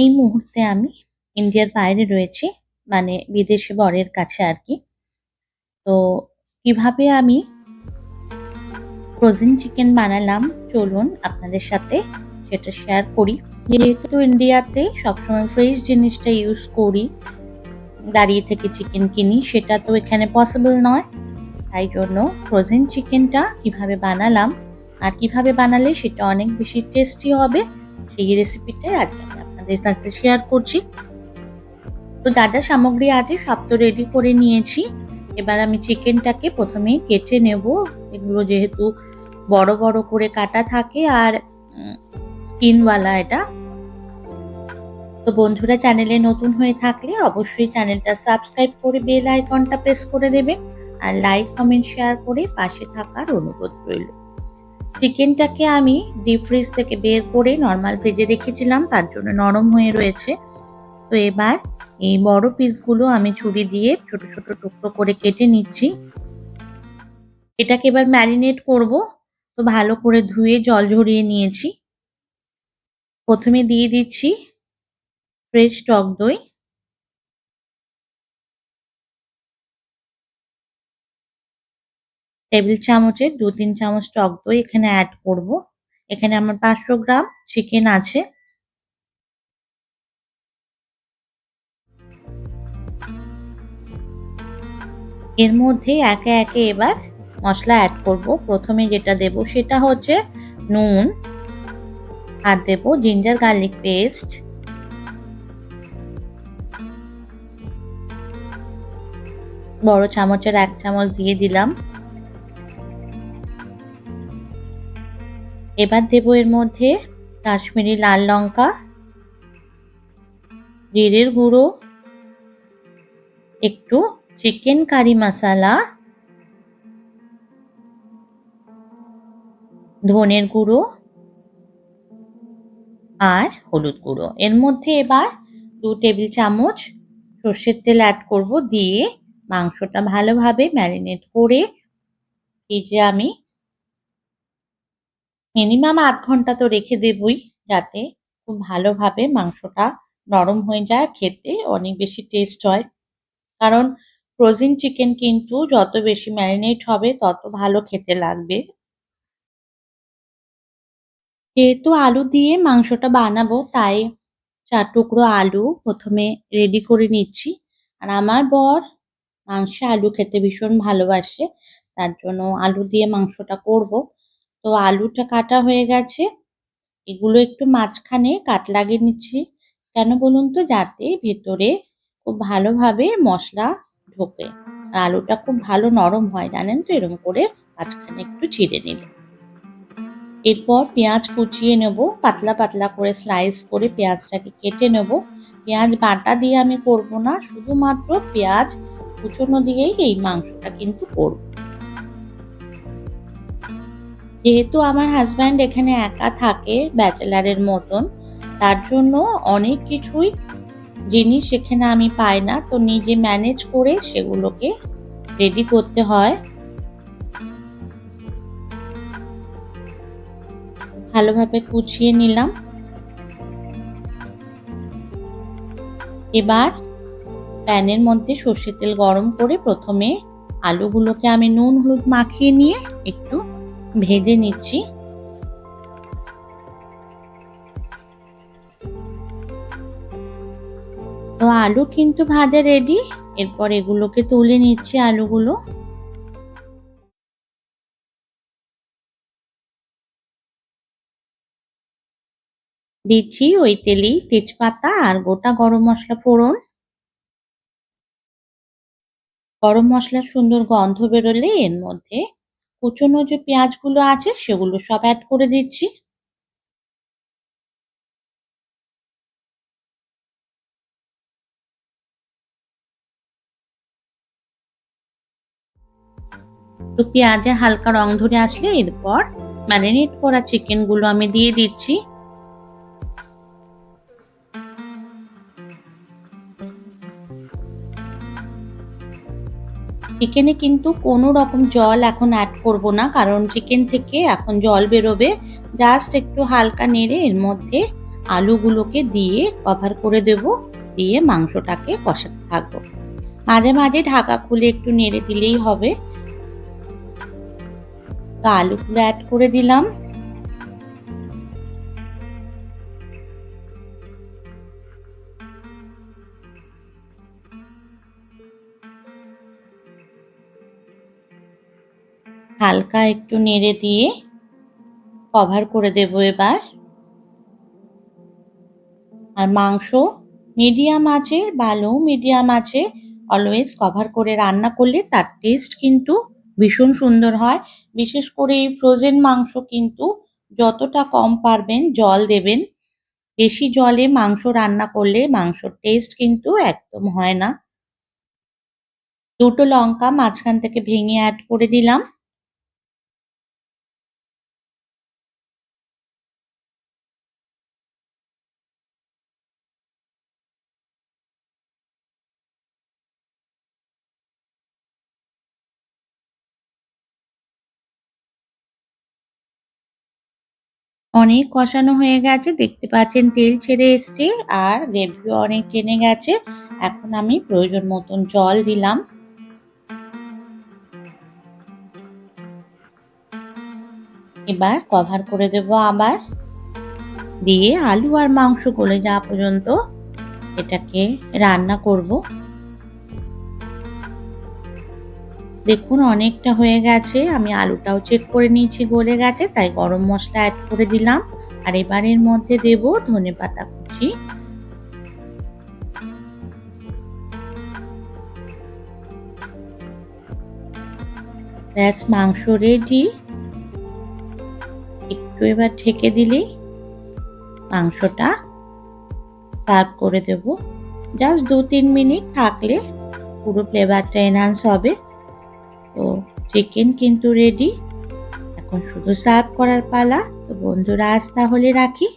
এই মুহূর্তে আমি ইন্ডিয়ার বাইরে রয়েছি মানে বিদেশে বরের কাছে আর কি। তো কীভাবে আমি ফ্রোজেন চিকেন বানালাম, চলুন আপনাদের সাথে সেটা শেয়ার করি। যেহেতু ইন্ডিয়াতে সবসময় ফ্রেশ জিনিসটা ইউজ করি, দাঁড়িয়ে থেকে চিকেন কিনি, সেটা তো এখানে পসিবল নয়। তাই জন্য ফ্রোজেন চিকেনটা কীভাবে বানালাম আর কীভাবে বানালে সেটা অনেক বেশি টেস্টি হবে, সেই রেসিপিটাই আজকে আপনাদের সাথে শেয়ার করছি। তো যা যা সামগ্রী আছে সব তো রেডি করে নিয়েছি। এবার আমি চিকেনটাকে প্রথমে কেটে নেব। এগুলো যেহেতু বড় বড় করে কাটা থাকে আর স্কিনওয়ালা এটা। তো বন্ধুরা চ্যানেলে নতুন হয়ে থাকলে অবশ্যই চ্যানেলটা সাবস্ক্রাইব করে বেল আইকনটা প্রেস করে দেবে আর লাইক কমেন্ট শেয়ার করে পাশে থাকার অনুরোধ রইল। চিকেনটাকে আমি ডিপ ফ্রিজ থেকে বের করে নর্মাল ভেজে রেখেছিলাম, তার জন্য নরম হয়ে রয়েছে। তো এবার এই বড় পিসগুলো আমি ছুরি দিয়ে ছোট ছোট টুকরো করে কেটে নিচ্ছি। এটাকে এবার ম্যারিনেট করব। তো ভালো করে ধুয়ে জল ঝরিয়ে নিয়েছি। প্রথমে দিয়ে দিচ্ছি ফ্রেশ টক দই। টেবিল চামচের দু তিন চামচ টক দই এখানে অ্যাড করব। এখানে আমার পাঁচশো গ্রাম চিকেন আছে। এর মধ্যে একে একে এবার মশলা অ্যাড করব। প্রথমে যেটা দেব সেটা হচ্ছে নুন আর দেব জিঞ্জার গার্লিক পেস্ট বড় চামচের এক চামচ দিয়ে দিলাম। এবার দেব এর মধ্যে কাশ্মীরি লাল লঙ্কা, জিরের গুঁড়ো, একটু চিকেন কারি মশালা, ধনের গুঁড়ো আর হলুদ গুঁড়ো। এর মধ্যে এবার দু টেবিল চামচ সর্ষের তেল অ্যাড করব দিয়ে মাংসটা ভালোভাবে ম্যারিনেট করে এই যে আমি মিনিমাম আধ ঘণ্টা তো রেখে দেবই যাতে খুব ভালোভাবে মাংসটা নরম হয়ে যায়, খেতে অনেক বেশি টেস্ট হয়। কারণ ফ্রোজেন চিকেন কিন্তু যত বেশি ম্যারিনেট হবে, তত ভালো খেতে লাগবে। যেহেতু আলু দিয়ে মাংসটা বানাবো, তাই চার টুকরো আলু প্রথমে রেডি করে নিচ্ছি। আর আমার বর মাংসে আলু খেতে ভীষণ ভালোবাসে, তার জন্য আলু দিয়ে মাংসটা করব। তো আলুটা কাটা হয়ে গেছে। এগুলো একটু মাঝখানে কাট লাগিয়ে নিচ্ছি। কেন বলুন তো? যাতে ভেতরে খুব ভালোভাবে মশলা ঢোকে। আর আলুটা খুব ভালো নরম হয়, জানেন তো? এরকম করে মাঝখানে একটু চিড়ে নিলে এরপর পেঁয়াজ কুচিয়ে নেব। পাতলা পাতলা করে স্লাইস করে পেঁয়াজটাকে কেটে নেব। পেঁয়াজ বাটা দিয়ে আমি করব না। শুধুমাত্র পেঁয়াজ কুচোনো দিয়েই এই মাংসটা কিন্তু করব। যেহেতু আমার হাজব্যান্ড এখানে একা থাকে ব্যাচেলারের মতন, তার জন্য অনেক কিছুই জিনিস সেখানে আমি পাই না। তো নিজে ম্যানেজ করে সেগুলোকে রেডি করতে হয়। ভালোভাবে কুচিয়ে নিলাম। এবার প্যানের মধ্যে সর্ষের তেল গরম করে প্রথমে আলুগুলোকে আমি নুন, হলুদ মাখিয়ে নিয়ে একটু ভেজে নিচ্ছি। তো আলু কিন্তু ভাজা রেডি এরপর এগুলোকে তুলে নিচ্ছি আলুগুলো। দিচ্ছি ওই তেলেই তেজপাতা আর গোটা গরম মশলা ফোড়ন। গরম মশলার সুন্দর গন্ধ বেরোলে এর মধ্যে কুচনো যে পেঁয়াজগুলো আছে, সেগুলো সব অ্যাড করে দিচ্ছি। তো পেঁয়াজে হালকা রং ধরে আসলে এরপর ম্যারিনেট করা চিকেনগুলো আমি দিয়ে দিচ্ছি। চিকেনে কিন্তু কোনো রকম জল এখন অ্যাড করব না, কারণ চিকেন থেকে এখন জল বেরোবে। জাস্ট একটু হালকা নেড়ে এর মধ্যে আলুগুলোকে দিয়ে কভার করে দেব, দিয়ে মাংসটাকে কষাতে থাকব। মাঝে মাঝে ঢাকা খুলে একটু নেড়ে দিলেই হবে। আলুগুলো অ্যাড করে দিলাম। হালকা একটু নেড়ে দিয়ে কভার করে দেব এবার। আর মাংস মিডিয়াম আছে বা লো মিডিয়াম আছে অলওয়েজ কভার করে রান্না করলে তার টেস্ট কিন্তু ভীষণ সুন্দর হয়। বিশেষ করে এই ফ্রোজেন মাংস কিন্তু যতটা কম পারবেন জল দেবেন, বেশি জলে মাংস রান্না করলে মাংসর টেস্ট কিন্তু একদম হয় না। দুটো লঙ্কা মাঝখান থেকে ভেঙে অ্যাড করে দিলাম। অনেক কষানো হয়ে গেছে, দেখতে পাচ্ছেন তেল ছেড়ে এসছে আর গ্রেভিও অনেক টেনে গেছে। এখন আমি প্রয়োজন মতন জল দিলাম। এবার কভার করে দেব আবার। দিয়ে আলু আর মাংস গলে যাওয়া পর্যন্ত এটাকে রান্না করব। দেখুন, অনেকটা হয়ে গেছে। আমি আলুটাও চেক করে নিয়েছি গলে গেছে, তাই গরম মশলা অ্যাড করে দিলাম। আর এবারের মধ্যে দেব ধনে পাতা কুচি। ব্যাস, মাংস রেডি একটু এবার ঢেকে দিলেই মাংসটা সার্ভ করে দেব। জাস্ট দু তিন মিনিট থাকলে পুরো ফ্লেভারটা এনহান্স হবে। তো চিকেন কিন্তু রেডি এখন শুধু সার্ভ করার পালা। তো বন্ধুরা আজ তাহলে রাখি।